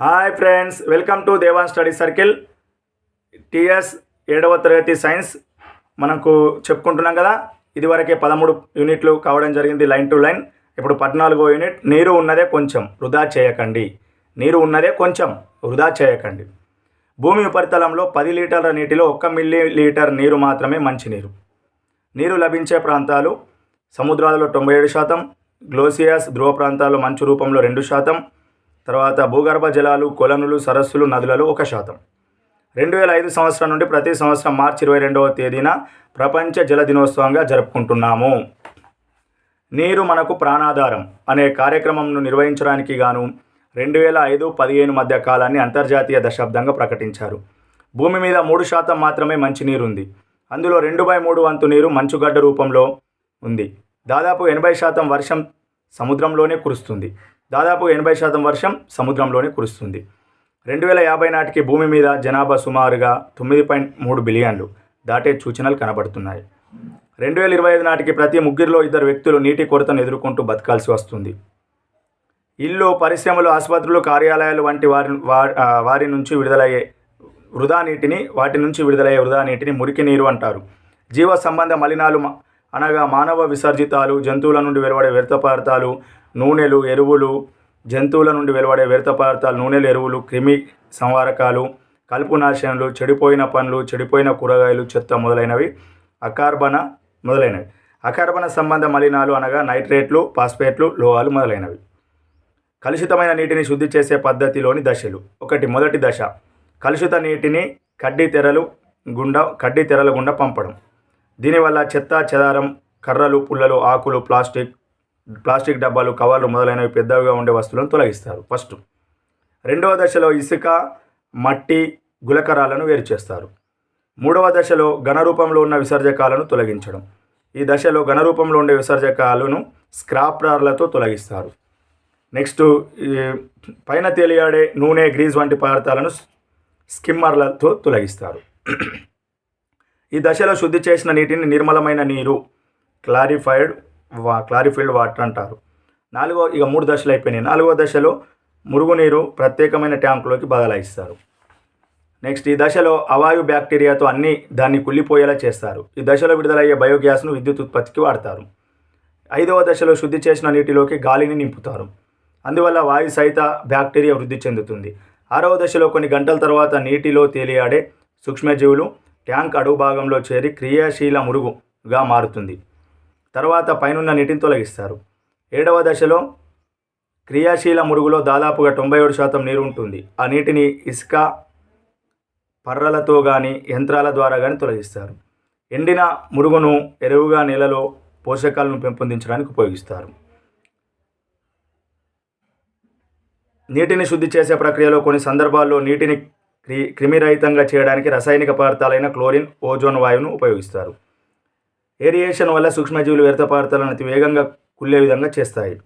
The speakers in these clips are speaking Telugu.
Hi friends welcome to Devan study circle TS ఏడవ తరగతి సైన్స్ మనకు చెప్పుకుంటున్నాం కదా ఇదివరకే పదమూడు యూనిట్లు కావడం జరిగింది లైన్ టు లైన్. ఇప్పుడు పద్నాలుగో యూనిట్ నీరు ఉన్నదే కొంచెం వృధా చేయకండి. నీరు ఉన్నదే కొంచెం వృధా చేయకండి. భూమి ఉపరితలంలో పది లీటర్ల నీటిలో ఒక్క మిల్లీ లీటర్ నీరు మాత్రమే మంచినీరు. నీరు లభించే ప్రాంతాలు సముద్రాలలో తొంభై ఏడు శాతం గ్లోసియాస్ ధ్రువ ప్రాంతాల్లో మంచు రూపంలో రెండు శాతం తర్వాత భూగర్భ జలాలు కొలనులు సరస్సులు నదులలో ఒక శాతం. రెండు వేల ఐదు సంవత్సరం నుండి ప్రతి సంవత్సరం మార్చి ఇరవై రెండవ తేదీన ప్రపంచ జల దినోత్సవంగా జరుపుకుంటున్నాము. నీరు మనకు ప్రాణాధారం అనే కార్యక్రమంను నిర్వహించడానికి గాను రెండు వేల ఐదు పదిహేను మధ్య కాలాన్ని అంతర్జాతీయ దశాబ్దంగా ప్రకటించారు. భూమి మీద మూడు శాతం మాత్రమే మంచినీరు ఉంది అందులో రెండు బై మూడు వంతు నీరు మంచుగడ్డ రూపంలో ఉంది. దాదాపు ఎనభై శాతం వర్షం సముద్రంలోనే కురుస్తుంది. దాదాపు ఎనభై శాతం వర్షం సముద్రంలోనే కురుస్తుంది. రెండు వేల యాభై నాటికి భూమి మీద జనాభా సుమారుగా తొమ్మిది పాయింట్ మూడు బిలియన్లు దాటే సూచనలు కనబడుతున్నాయి. రెండు వేల ఇరవై ఐదు నాటికి ప్రతి ముగ్గురిలో ఇద్దరు వ్యక్తులు నీటి కొరతను ఎదుర్కొంటూ బతకాల్సి వస్తుంది. ఇల్లు పరిశ్రమలు ఆసుపత్రులు కార్యాలయాలు వంటి వారి వారి నుంచి విడుదలయ్యే వృధా నీటిని వాటి నుంచి విడుదలయ్యే వృధా నీటిని మురికి నీరు అంటారు. జీవ సంబంధ మలినాలు అనగా మానవ విసర్జితాలు జంతువుల నుండి వెలువడే వ్యర్థ పదార్థాలు నూనెలు ఎరువులు జంతువుల నుండి వెలువడే వ్యర్థ పదార్థాలు నూనెలు ఎరువులు క్రిమి సంవారకాలు కలుపు నాశనలు చెడిపోయిన పండ్లు చెడిపోయిన కూరగాయలు చెత్త మొదలైనవి అకార్బన మొదలైనవి. అకార్బన సంబంధ మలినాలు అనగా నైట్రేట్లు ఫాస్ఫేట్లు లోహాలు మొదలైనవి. కలుషితమైన నీటిని శుద్ధి చేసే పద్ధతిలోని దశలు. ఒకటి మొదటి దశ. కలుషిత నీటిని కడ్డీ తెరలు గుండా కడ్డీ తెరల గుండా పంపడం. దీనివల్ల చెత్త చెదారం కర్రలు పుల్లలు ఆకులు ప్లాస్టిక్ ప్లాస్టిక్ డబ్బాలు కవర్లు మొదలైనవి పెద్దవిగా ఉండే వస్తువులను తొలగిస్తారు. ఫస్ట్ రెండవ దశలో ఇసుక మట్టి గులకరాలను వేరు చేస్తారు. మూడవ దశలో ఘన రూపంలో ఉన్న విసర్జకాలను తొలగించడం. ఈ దశలో ఘన రూపంలో ఉండే విసర్జకాలను స్క్రాప్రార్లతో తొలగిస్తారు. నెక్స్ట్ ఈ పైన తేలియాడే నూనె గ్రీజ్ వంటి పదార్థాలను స్కిమ్మర్లతో తొలగిస్తారు. ఈ దశలో శుద్ధి చేసిన నీటిని నిర్మలమైన నీరు క్లారిఫైడ్ వా వాటర్ అంటారు. నాలుగో ఇక మూడు దశలు అయిపోయినాయి. నాలుగో దశలో మురుగునీరు ప్రత్యేకమైన ట్యాంకులోకి బదలాయిస్తారు. నెక్స్ట్ ఈ దశలో అవాయు బ్యాక్టీరియాతో అన్ని దాన్ని కుళ్ళిపోయేలా చేస్తారు. ఈ దశలో విడుదలయ్యే బయోగ్యాస్ను విద్యుత్ ఉత్పత్తికి వాడతారు. ఐదవ దశలో శుద్ధి చేసిన నీటిలోకి గాలిని నింపుతారు. అందువల్ల వాయు సహిత బ్యాక్టీరియా వృద్ధి చెందుతుంది. ఆరవ దశలో కొన్ని గంటల తర్వాత నీటిలో తేలియాడే సూక్ష్మజీవులు ట్యాంక్ అడుగు భాగంలో చేరి క్రియాశీల మురుగుగా మారుతుంది. తర్వాత పైనున్న నీటిని తొలగిస్తారు. ఏడవ దశలో క్రియాశీల మురుగులో దాదాపుగా తొంభై ఏడు శాతం నీరు ఉంటుంది. ఆ నీటిని ఇసుక పర్రలతో కానీ యంత్రాల ద్వారా కానీ తొలగిస్తారు. ఎండిన మురుగును ఎరువుగా నేలలో పోషకాలను పెంపొందించడానికి ఉపయోగిస్తారు. నీటిని శుద్ధి చేసే ప్రక్రియలో కొన్ని సందర్భాల్లో నీటిని క్రి క్రిమిరహితంగా చేయడానికి రసాయనిక పదార్థాలైన క్లోరిన్ ఓజోన్ వాయువును ఉపయోగిస్తారు. ఏరియేషన్ వల్ల సూక్ష్మజీవులు వ్యర్థ పదార్థాలను అతి వేగంగా కుళ్ళే విధంగా చేస్తాయి.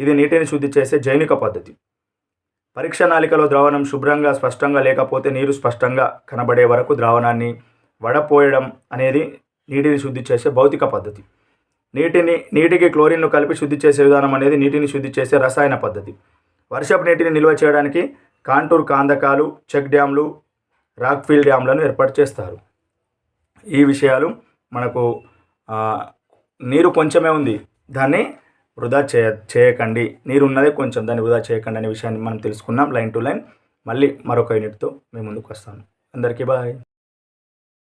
ఇది నీటిని శుద్ధి చేసే జైనిక పద్ధతి. పరీక్ష నాళికలో ద్రావణం శుభ్రంగా స్పష్టంగా లేకపోతే నీరు స్పష్టంగా కనబడే వరకు ద్రావణాన్ని వడపోయడం అనేది నీటిని శుద్ధి చేసే భౌతిక పద్ధతి. నీటిని నీటికి క్లోరిన్ను కలిపి శుద్ధి చేసే విధానం అనేది నీటిని శుద్ధి చేసే రసాయన పద్ధతి. వర్షపు నీటిని నిల్వ చేయడానికి కాంటూర్ కాందకాలు చెక్ డ్యామ్లు రాక్ఫీల్ డ్యామ్లను ఏర్పాటు చేస్తారు. ఈ విషయాలు మనకు నీరు కొంచెమే ఉంది. దాన్ని వృధా చేయ చేయకండి. నీరు ఉన్నదే కొంచెం దాన్ని వృధా చేయకండి అనే విషయాన్ని మనం తెలుసుకున్నాం లైన్ టు లైన్. మళ్ళీ మరొక యూనిట్తో మేము ముందుకు వస్తాను. అందరికీ బాయ్.